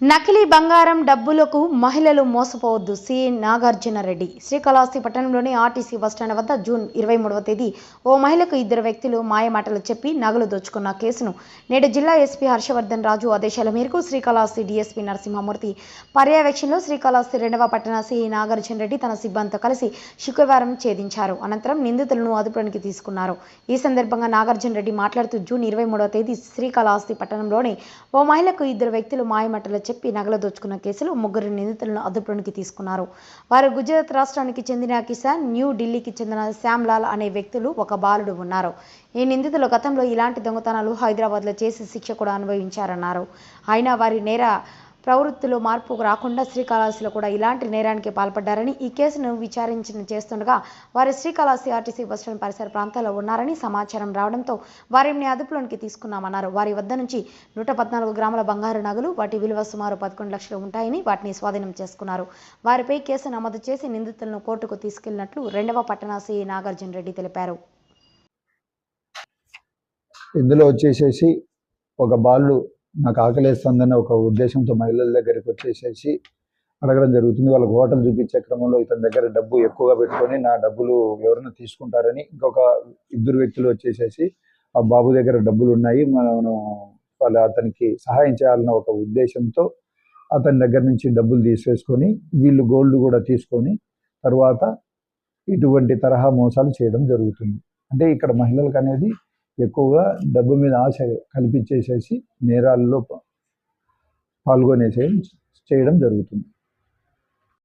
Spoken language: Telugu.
నకిలీ బంగారం డబ్బులకు మహిళలు మోసపోవద్దు. సి. నాగార్జున రెడ్డి శ్రీకాళహస్తి పట్టణంలోని ఆర్టీసీ బస్టాండ్ వద్ద జూన్ ఇరవై మూడవ తేదీ ఓ మహిళకు ఇద్దరు వ్యక్తులు మాయమాటలు చెప్పి నగలు దోచుకున్న కేసును నేడు జిల్లా ఎస్పీ హర్షవర్ధన్ రాజు ఆదేశాల మేరకు శ్రీకాళహస్తి డీఎస్పీ నరసింహమూర్తి పర్యవేక్షణలో శ్రీకాళహస్తి రెండవ పట్టణ సి. నాగార్జున రెడ్డి తన సిబ్బందితో కలిసి శుక్రవారం ఛేదించారు. అనంతరం నిందితులను అదుపులోనికి తీసుకున్నారు. ఈ సందర్భంగా నాగార్జున రెడ్డి మాట్లాడుతూ జూన్ ఇరవై మూడవ తేదీ శ్రీకాళహస్తి పట్టణంలోని ఓ మహిళకు ఇద్దరు వ్యక్తులు మాయమాటలు చెప్పి నగలు దోచుకున్న కేసులో ముగ్గురు నిందితులను అదుపులోనికి తీసుకున్నారు. వారు గుజరాత్ రాష్ట్రానికి చెందిన కిసాన్ న్యూ ఢిల్లీకి చెందిన శ్యామ్లాల్ అనే వ్యక్తులు ఒక బాలుడు ఉన్నారు. ఈ నిందితులు గతంలో ఇలాంటి దొంగతనాలు హైదరాబాద్లో చేసి శిక్ష కూడా అనుభవించారన్నారు. అయినా వారి నేర ప్రవృత్తిలో మార్పు రాకుండా శ్రీకాళహస్తిలో కూడా ఇలాంటి నేరానికి పాల్పడ్డారని ఈ కేసును విచారించిన చేస్తుండగా వారు శ్రీకాళహస్తి ఆర్టీసీ బస్టాండ్ పరిసర ప్రాంతాల్లో ఉన్నారని సమాచారం రావడంతో వారిని అదుపులోనికి తీసుకున్నామన్నారు. వారి వద్ద నుంచి నూట పద్నాలుగు గ్రాముల బంగారు నగలు వాటి విలువ సుమారు పదకొండు లక్షలు ఉంటాయని వాటిని స్వాధీనం చేసుకున్నారు. వారిపై కేసు నమోదు చేసి నిందితులను కోర్టుకు తీసుకెళ్ళినట్లు రెండవ పట్టణ సిఐ నాగార్జున రెడ్డి తెలిపారు. ఇందులో వచ్చేసేసి ఒక బాలు నాకు ఆకలేస్తుందన్న ఒక ఉద్దేశంతో మహిళల దగ్గరికి వచ్చేసేసి అడగడం జరుగుతుంది. వాళ్ళకి హోటల్ చూపించే క్రమంలో ఇతని దగ్గర డబ్బు ఎక్కువగా పెట్టుకొని నా డబ్బులు ఎవరైనా తీసుకుంటారని ఇంకొక ఇద్దరు వ్యక్తులు వచ్చేసేసి ఆ బాబు దగ్గర డబ్బులు ఉన్నాయి మనం వాళ్ళు అతనికి సహాయం చేయాలన్న ఒక ఉద్దేశంతో అతని దగ్గర నుంచి డబ్బులు తీసేసుకొని వీళ్ళు గోల్డ్ కూడా తీసుకొని తర్వాత ఇటువంటి తరహా మోసాలు చేయడం జరుగుతుంది. అంటే ఇక్కడ మహిళలకు అనేది ఎక్కువగా డబ్బు మీద ఆశ కల్పించేసేసి నేరాల్లో పాల్గొనేసే చేయడం జరుగుతుంది.